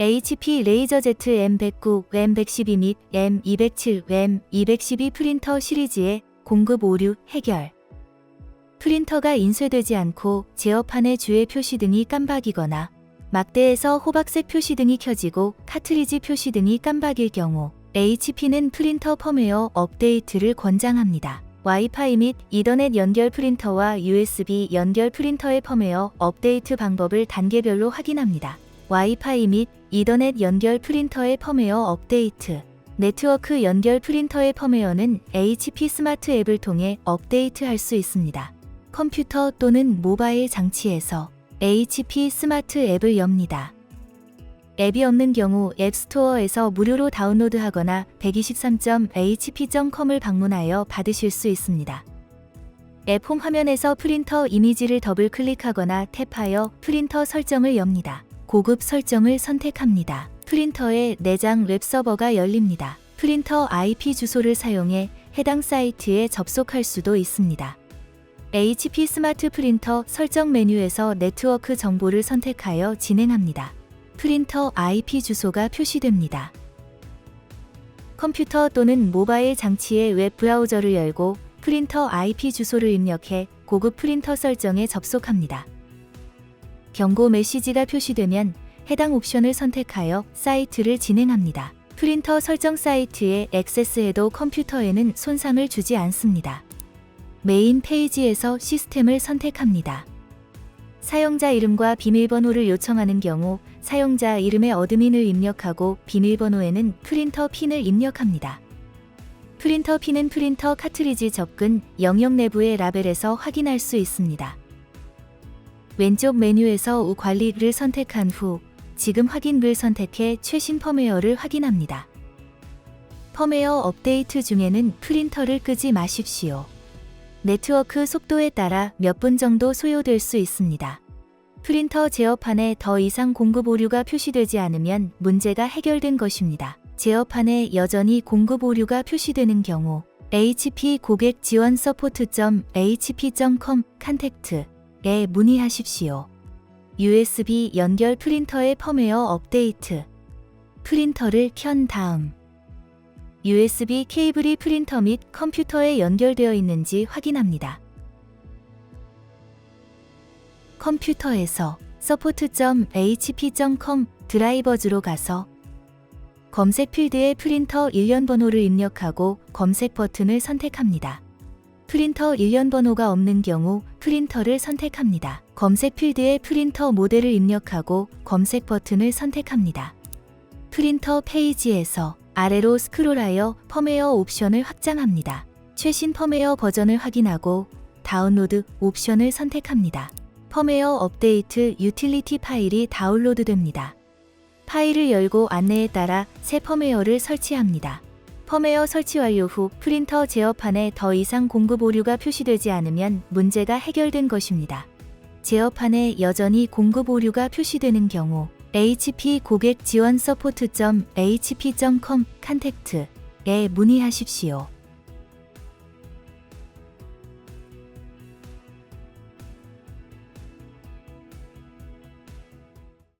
HP 레이저제트 M109, M112 및 M207, M212 프린터 시리즈의 공급 오류 해결. 프린터가 인쇄되지 않고 제어판의 주의 표시 등이 깜박이거나 막대에서 호박색 표시 등이 켜지고 카트리지 표시 등이 깜박일 경우 HP는 프린터 펌웨어 업데이트를 권장합니다. 와이파이 및 이더넷 연결 프린터와 USB 연결 프린터의 펌웨어 업데이트 방법을 단계별로 확인합니다. 와이파이 및 이더넷 연결 프린터의 펌웨어 업데이트 네트워크 연결 프린터의 펌웨어는 HP 스마트 앱을 통해 업데이트할 수 있습니다. 컴퓨터 또는 모바일 장치에서 HP 스마트 앱을 엽니다. 앱이 없는 경우 앱스토어에서 무료로 다운로드하거나 123.hp.com을 방문하여 받으실 수 있습니다. 앱 홈 화면에서 프린터 이미지를 더블 클릭하거나 탭하여 프린터 설정을 엽니다. 고급 설정을 선택합니다. 프린터의 내장 웹 서버가 열립니다. 프린터 IP 주소를 사용해 해당 사이트에 접속할 수도 있습니다. HP 스마트 프린터 설정 메뉴에서 네트워크 정보를 선택하여 진행합니다. 프린터 IP 주소가 표시됩니다. 컴퓨터 또는 모바일 장치의 웹 브라우저를 열고 프린터 IP 주소를 입력해 고급 프린터 설정에 접속합니다. 경고 메시지가 표시되면 해당 옵션을 선택하여 사이트를 진행합니다. 프린터 설정 사이트에 액세스해도 컴퓨터에는 손상을 주지 않습니다. 메인 페이지에서 시스템을 선택합니다. 사용자 이름과 비밀번호를 요청하는 경우 사용자 이름의 어드민을 입력하고 비밀번호에는 프린터 핀을 입력합니다. 프린터 핀은 프린터 카트리지 접근 영역 내부의 라벨에서 확인할 수 있습니다. 왼쪽 메뉴에서 우 관리를 선택한 후 지금 확인을 선택해 최신 펌웨어를 확인합니다. 펌웨어 업데이트 중에는 프린터를 끄지 마십시오. 네트워크 속도에 따라 몇 분 정도 소요될 수 있습니다. 프린터 제어판에 더 이상 공급 오류가 표시되지 않으면 문제가 해결된 것입니다. 제어판에 여전히 공급 오류가 표시되는 경우 HP 고객 지원 서포트.hp.com 컨택트 에 문의하십시오. USB 연결 프린터의 펌웨어 업데이트. 프린터를 켠 다음 USB 케이블이 프린터 및 컴퓨터에 연결되어 있는지 확인합니다. 컴퓨터에서 support.hp.com 드라이버즈로 가서 검색 필드에 프린터 일련 번호를 입력하고 검색 버튼을 선택합니다. 프린터 일련 번호가 없는 경우 프린터를 선택합니다. 검색 필드에 프린터 모델을 입력하고 검색 버튼을 선택합니다. 프린터 페이지에서 아래로 스크롤하여 펌웨어 옵션을 확장합니다. 최신 펌웨어 버전을 확인하고 다운로드 옵션을 선택합니다. 펌웨어 업데이트 유틸리티 파일이 다운로드됩니다. 파일을 열고 안내에 따라 새 펌웨어를 설치합니다. 펌웨어 설치 완료 후 프린터 제어판에 더 이상 공급 오류가 표시되지 않으면 문제가 해결된 것입니다. 제어판에 여전히 공급 오류가 표시되는 경우 HP 고객 지원 서포트.hp.com 컨택트에 문의하십시오.